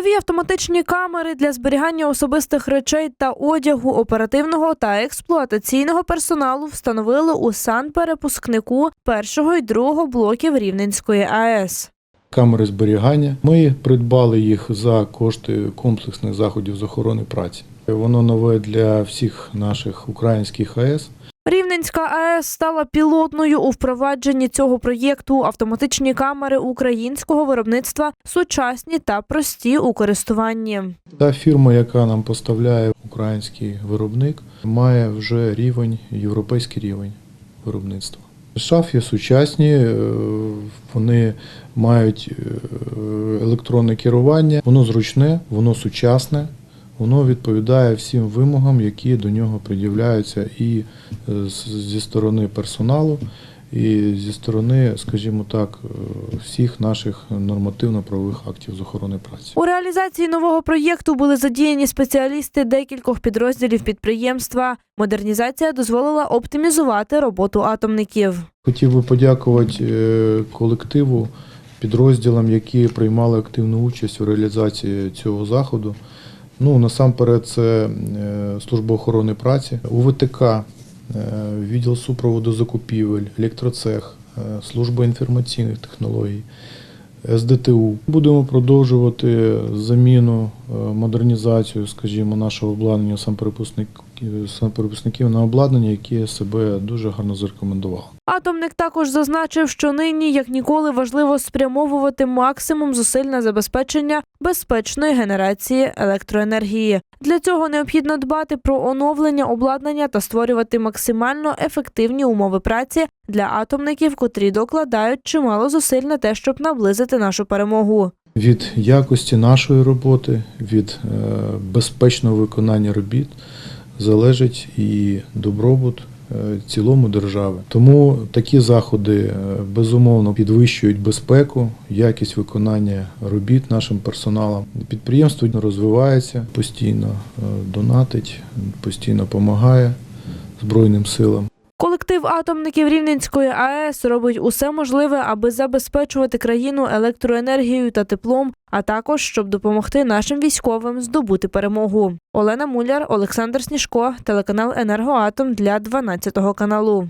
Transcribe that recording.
Нові автоматичні камери для зберігання особистих речей та одягу оперативного та експлуатаційного персоналу встановили у санперепускнику першого і другого блоків Рівненської АЕС. камери зберігання. Ми придбали їх за кошти комплексних заходів з охорони праці. Воно нове для всіх наших українських АЕС. Рівненська АЕС стала пілотною у впровадженні цього проєкту. Автоматичні камери українського виробництва сучасні та прості у користуванні. Та фірма, яка нам поставляє український виробник, має вже рівень, європейський рівень виробництва. Шафи сучасні, е, вони мають е, електронне керування, воно зручне, воно сучасне, воно відповідає всім вимогам, які до нього пред'являються і е, зі сторони персоналу, і зі сторони, скажімо так, е, всіх наших нормативно-правових актів з охорони праці. У реалізації нового проєкту були задіяні спеціалісти декількох підрозділів підприємства. Модернізація дозволила оптимізувати роботу атомників. Хотів би подякувати е, колективу, підрозділам, які приймали активну участь у реалізації цього заходу. Ну, насамперед, це е, служба охорони праці, УВТК, е, відділ супроводу закупівель, електроцех, е, служба інформаційних технологій, СДТУ. Будемо продовжувати заміну, модернізацію, скажімо, нашого обладнання самоперепускників на обладнання, яке себе дуже гарно зарекомендувало. Атомник також зазначив, що нині як ніколи важливо спрямовувати максимум зусиль на забезпечення безпечної генерації електроенергії. Для цього необхідно дбати про оновлення обладнання та створювати максимально ефективні умови праці для атомників, котрі докладають чимало зусиль на те, щоб наблизити нашу перемогу. Від якості нашої роботи, від е, безпечного виконання робіт залежить і добробут е, цілому держави. Тому такі заходи е, безумовно підвищують безпеку, якість виконання робіт нашим персоналом. Підприємство розвивається, постійно донатить, постійно допомагає Збройним силам. Колектив атомників Рівненської АЕС робить усе можливе, аби забезпечувати країну електроенергією та теплом, а також щоб допомогти нашим військовим здобути перемогу. Олена Муляр, Олександр Сніжко, телеканал Енергоатом для 12 каналу.